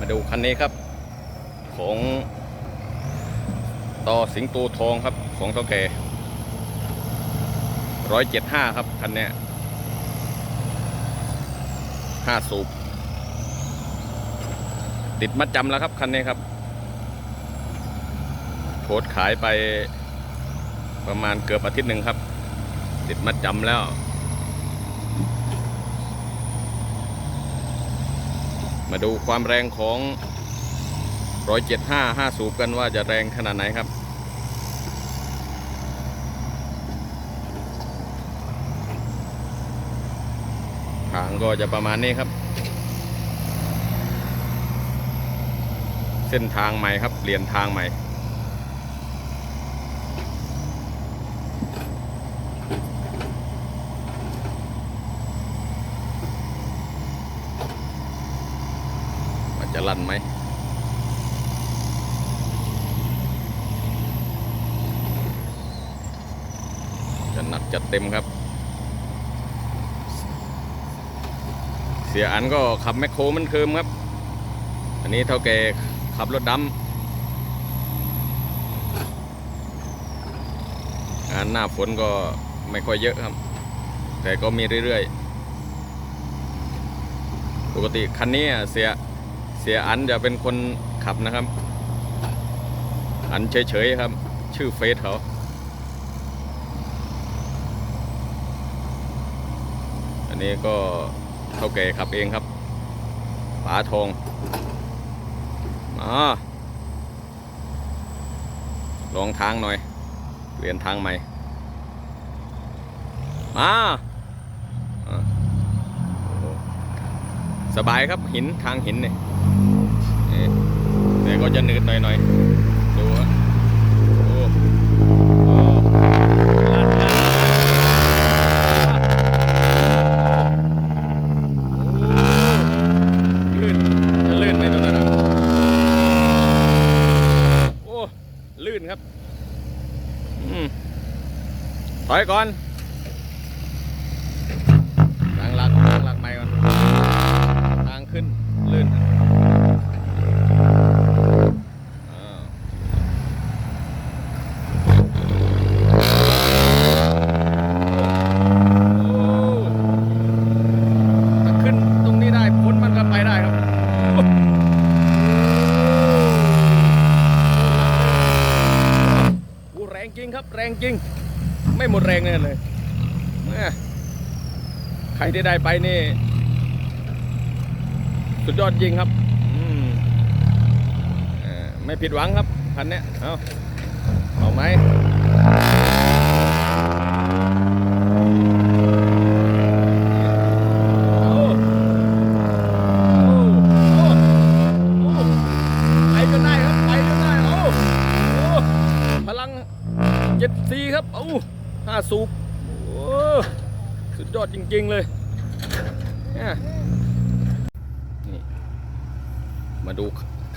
มาดูคันนี้ครับ ของต่อสิงโตทองครับ ของเท่าแก่ร้อยเจ็ดห้าครับ คันนี้ห้าสูบ ติดมัดจำแล้วครับ คันนี้ครับโพสขายไปประมาณเกือบอาทิตย์หนึ่งครับ ติดมัดจำแล้ว มาดูความแรงของ 175 5 สูบกันว่าจะแรงขนาดไหนครับ ทางก็จะประมาณนี้ครับ เส้นทางใหม่ครับ เปลี่ยนทางใหม่ จะลั่นไหมจะหนักจะเต็มครับ เสียอันก็ขับแมคโครมันเคิมครับ อันนี้เท่าแก่ขับรถดำงานหน้าฝนก็ไม่ค่อยเยอะครับ แต่ก็มีเรื่อยๆ ปกติคันนี้เสีย เสียอันจะเป็นคนขับนะครับ อันเฉยๆครับ ชื่อเฟซเขาอันนี้ก็เท่าแก่ขับเองครับป๋าทองมาลองทางหน่อย เปลี่ยนทางใหม่มาอะโอ้โห สบายครับหินทางหินเนี่ยนี่แต่ก็จะหนืดหน่อยๆดูฮะโอ้โอ้ลั่นนะโอ้ลื่นจะลื่นไหมตรงนั้นโอ้ลื่นครับอืมถอยก่อน รับโอ้แรงจริงครับแรงจริง ไม่หมดแรงเลยเลยแม่ใครที่ได้ไปนี่ สุดยอดจริงครับอืมเอ่อไม่ผิดหวังครับคันเนี้ยเอาเอาไหมโอ้โอ้โอ้โอ้ไปจนได้ครับไปจนได้โอ้โอ้พลังเจ็ดซีครับโอ้ห้าสูบโอ้สุดยอดจริง ๆ เลยเนี่ยนี่ มาดู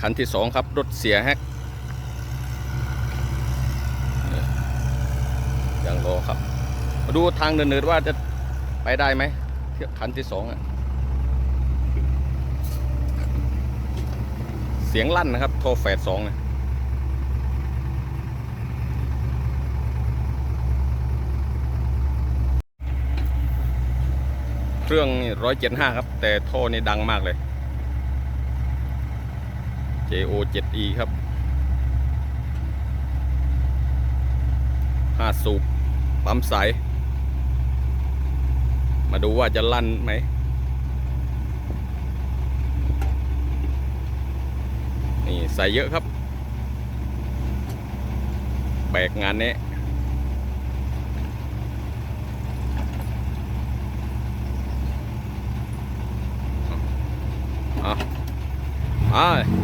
คันที่สองครับ รถเสียแฮกยังรอครับ มาดูทางเนินๆว่าจะไปได้ไหมที่คันที่สองอะเสียงลั่นนะครับ โทรแฟดสองนะเครื่องร้อยเจ็ดห้าครับ แต่ท่อนี่ดังมากเลย JO 7E ครับห้าสูบปั๊มใสมาดูว่าจะลั่นไหม นี่ใส่เยอะครับ แบกงานนี้อะอะสบา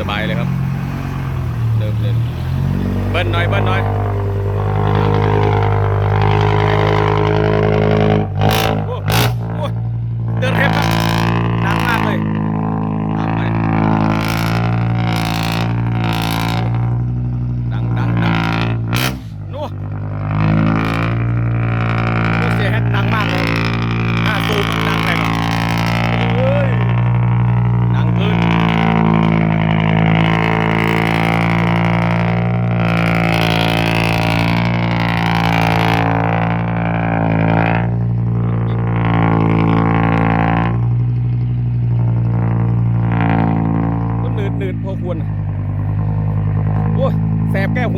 สบายเลยครับเริ่มเล่นเบิ้ลหน่อยเบิ้ลหน่อย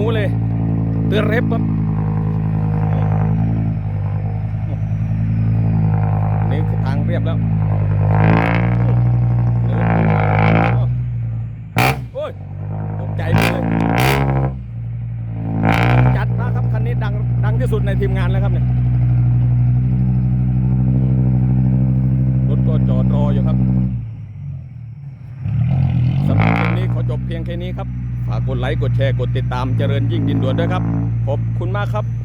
มูเลย เตือนเร็บครับนี่ทางเรียบแล้วโอ้ยตกใจเลยจัดมาครับคันนี้ดังดังที่สุดในทีมงานแล้วครับเนี่ยรถก็จอดรออยู่ครับสำหรับคลิปนี้ขอจบเพียงแค่นี้ครับ ฝากกดไลค์กดแชร์กดติดตามเจริญยิ่งดินด่วนด้วยครับ ขอบคุณมากครับ